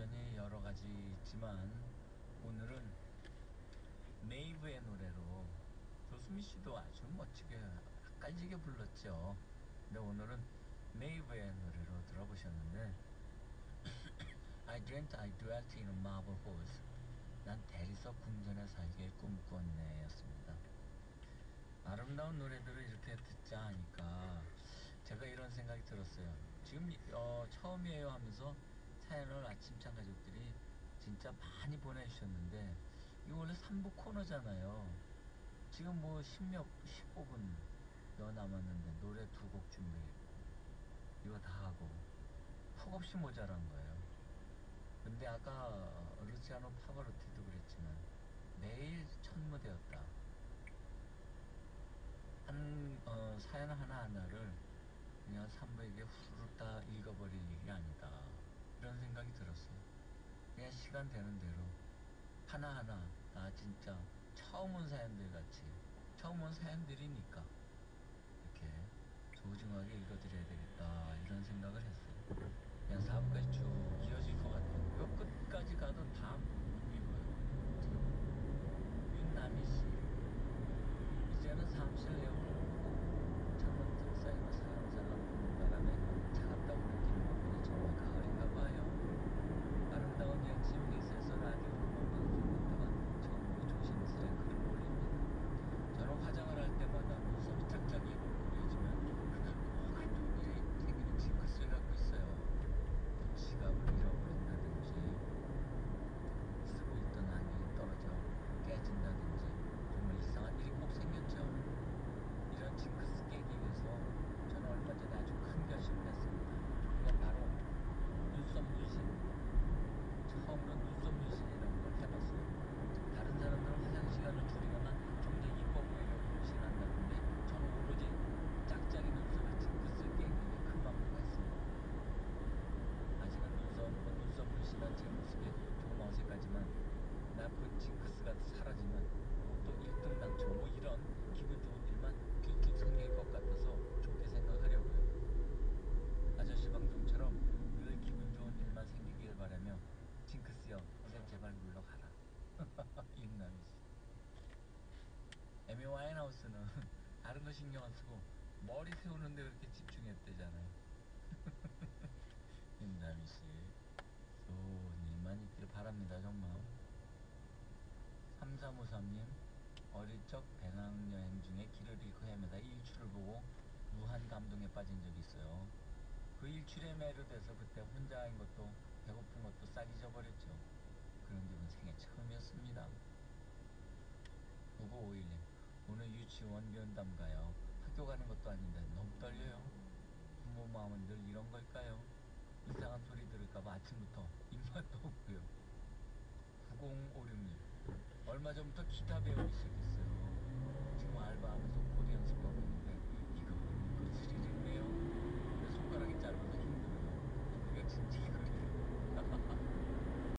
뭐 버전이 여러 가지 있지만 오늘은 네이브의 노래로 조수미 씨도 아주 멋지게 헷갈리게 불렀죠. 근데 오늘은 네이브의 노래로 들어보셨는데 I dreamt I dwelt in a marble halls. 난 대리석 궁전에 살길 꿈꾸었네 였습니다. 아름다운 노래들을 이렇게 듣자 하니까 제가 이런 생각이 들었어요. 지금 어, 처음이에요 하면서 사연을 아침창 가족들이 진짜 많이 보내주셨는데 이거 원래 3부 코너잖아요. 지금 뭐 10몇, 15분 더 남았는데 노래 두 곡 준비했고 이거 다 하고 턱 없이 모자란 거예요. 근데 아까 루치아노 파바로티도 그랬지만 매일 첫 무대였다. 한 어, 사연 하나하나를 그냥 산부에게 후루룩 다 읽어버릴 일이 아니다. 이런 생각이 들었어요. 그냥 시간 되는 대로 하나하나 다 진짜 처음 온 사연들 같이 처음 온 사연들이니까 이렇게 소중하게 읽어드려야 되겠다 이런 생각을 했어요. 그냥 4부까지 쭉 이어질 것 같아요. 요 끝까지 가도 다 이거예요. 어떻게 보면. 윤남희 씨. 이제는 사무실 에어컨 창문 틈 사이로 살랑살랑 부는 바람에 차갑다고 느끼는 부분이 정말 가을인가 봐요. 아름다운 연침 넷에서 라디오로 방송 듣다가 처음으로 조심스레 글을 올립니다. 저는 화장을 할 때마다 눈썹이 짝짝이 그려지면 그날 꼭 한쪽 귀에 생기는 징크스를 갖고 있어요. 지갑을 잃어버린다든지 쓰고 있던 안경이 떨어져 깨진다든지 정말 이상한 일이 꼭 생겼죠. 이런 징크스 깨기 위해서 저는 얼마 전에 아주 큰 결심을 했습니다. 그게 바로 눈썹 문신. 처음으로 눈썹 문신이라는 걸 해봤어요. 다른 사람들은 화장 시간을 줄이거나 좀 더 이뻐 보이려고 문신한다는데 저는 오로지 짝짝이 눈썹에 징크스 깨기 위해 큰 맘으로 했습니다. 아직은 눈썹, 눈썹 문신한 제 모습이 조금 어색하지만 나그 징크스가 사라지면 또 1등 당첨 뭐 이런 기분 좋은 일만 쭉쭉 생길 것 같아서 좋게 생각하려고요. 아저씨 방송처럼 늘 기분 좋은 일만 생기길 바라며 징크스여 어서 제발 물러가라. 임남희 씨. 에미 와인하우스는 다른 거 신경 안 쓰고 머리 세우는데 그렇게 집중했대잖아요. 임남희 씨. 좋은 일만 있길 바랍니다, 정말. 3353님, 어릴 적 배낭여행 중에 길을 잃고 헤매다 일출을 보고 무한 감동에 빠진 적이 있어요. 그 일출에 매료돼서 그때 혼자인 것도 배고픈 것도 싹 잊어버렸죠. 그런 기분 생애 처음이었습니다. 9951님, 유치원 면담 가요. 학교 가는 것도 아닌데 너무 떨려요. 부모 마음은 늘 이런 걸까요? 이상한 소리 들을까봐 아침부터 입맛도 없고요. 9056님 얼마 전부터 기타 배우기 시작했어요. 지금 알바하면서